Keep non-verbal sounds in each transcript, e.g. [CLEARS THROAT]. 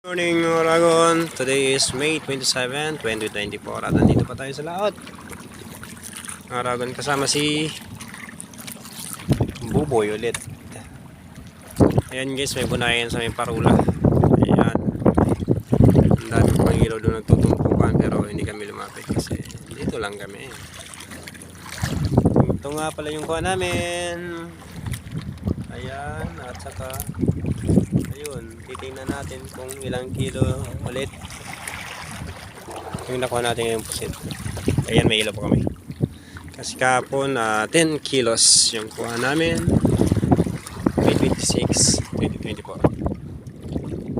Morning mga Ragon. Today is May 27, 2024 at nandito pa tayo sa laot. Mga Ragon kasama si Buboy ulit. Ayan guys, may bunayan sa may parula. Ayan. Ang dami pang ilaw doon nagtutumpukan pero hindi kami lumapit kasi dito lang kami. Ito nga pala yung kuha namin. Ayan, at saka Ayun, titingnan natin kung ilang kilo ulit. Yung nakuha natin ngayong pusit. Ayan, may ilaw pa kami. Kasi kahapon, ah, 10 kilos yung kuha namin. May 26, 2024.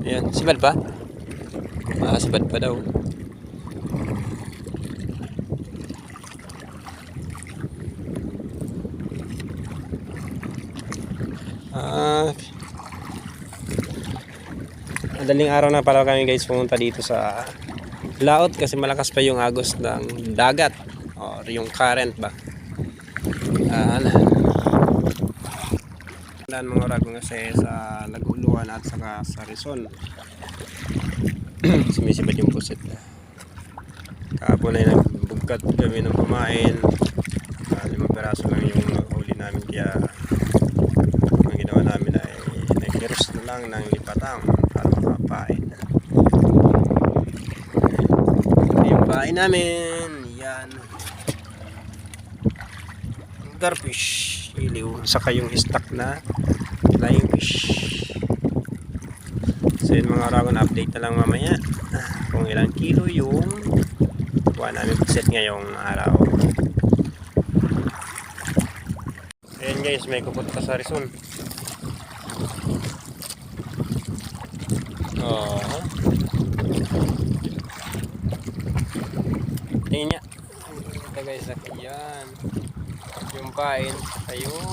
Ayan, sibad pa? Ah, sibad pa daw. Ah, Madaling araw na pala kami guys pumunta dito sa laot kasi malakas pa yung agos ng dagat or yung current ba. Yan. Tandaan mga ragong kasi sa naguluan at saka sa Rizon. [CLEARS THROAT] Sumisipad yung pusit. Kahapon ay nagbugkat kami ng pamain. Uh, limang peraso lang yung huli namin kaya ang ginawa namin ay nag-kiros na lang ng lipatang para makapain. Yung pain namin, yan. Garfish, iliw, saka yung stock na flying fish. So yun mga ragon, update na lang mamaya kung ilang kilo yung kuha namin set ngayong araw. Ayan guys, may kupot pa sa Rizon. Oo. Tingin niya. Ito guys, yan. Yung pain, saka yung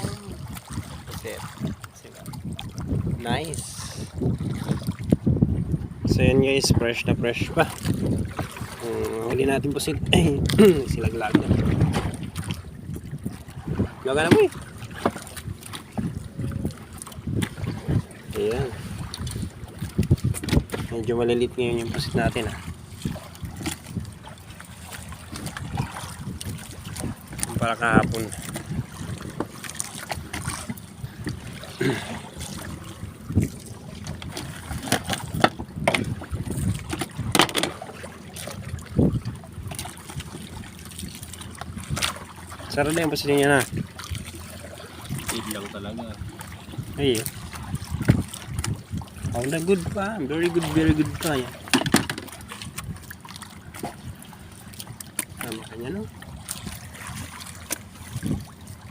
set. Sila. Nice. So yan guys, fresh na fresh pa. Um, huli natin po sila. [COUGHS] Silaglag na. Gaga na mo eh. Ayan. Medyo malilit ngayon yung pusit natin ah. Para kahapon. Sarap na yung pusit niya na. Feed lang talaga. Ay. Oh, na good pa. Very good, very good pa yan. Tama kanya no?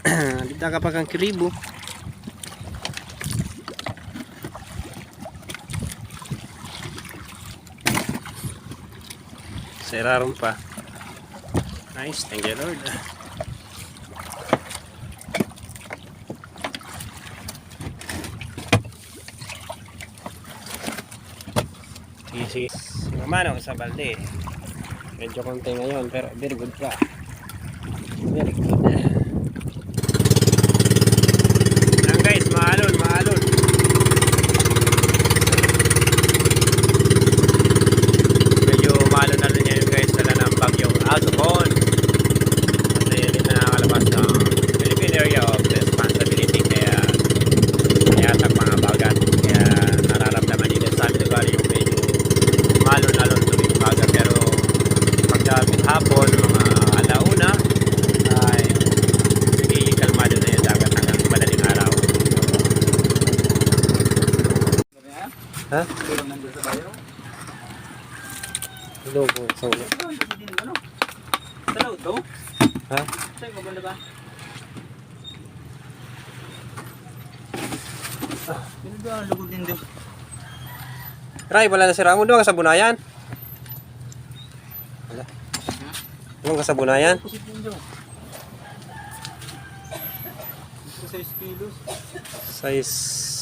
[CLEARS THROAT] Dita ka pa kang kribo. Seraron pa. Nice, thank you Lord. Sige. Mamano sa balde. Medyo konti ngayon, pero very good pa. Very good. Yan guys, maalon, maalon. Medyo maalon na rin yan guys, dala ng bagyong Alcon. Kasi hindi na nakakalabas ng Philippine Area of Responsibility kaya kaya mga bagat. Kaya nararamdaman nila sa aming lugar yung medyo malon-alon tuwing umaga pero pagdating hapon mga alauna ay nagiging kalmado na yung dagat hanggang madaling araw ha? sa hello po din ano? Talaw to? ha? Sa'yo ko ba ba? Sino ba ang lugod din doon? Ray, wala na si Ramon doon ka sa bunayan wala doon ka sa bunayan Pusit din doon. Ito sa kilos. size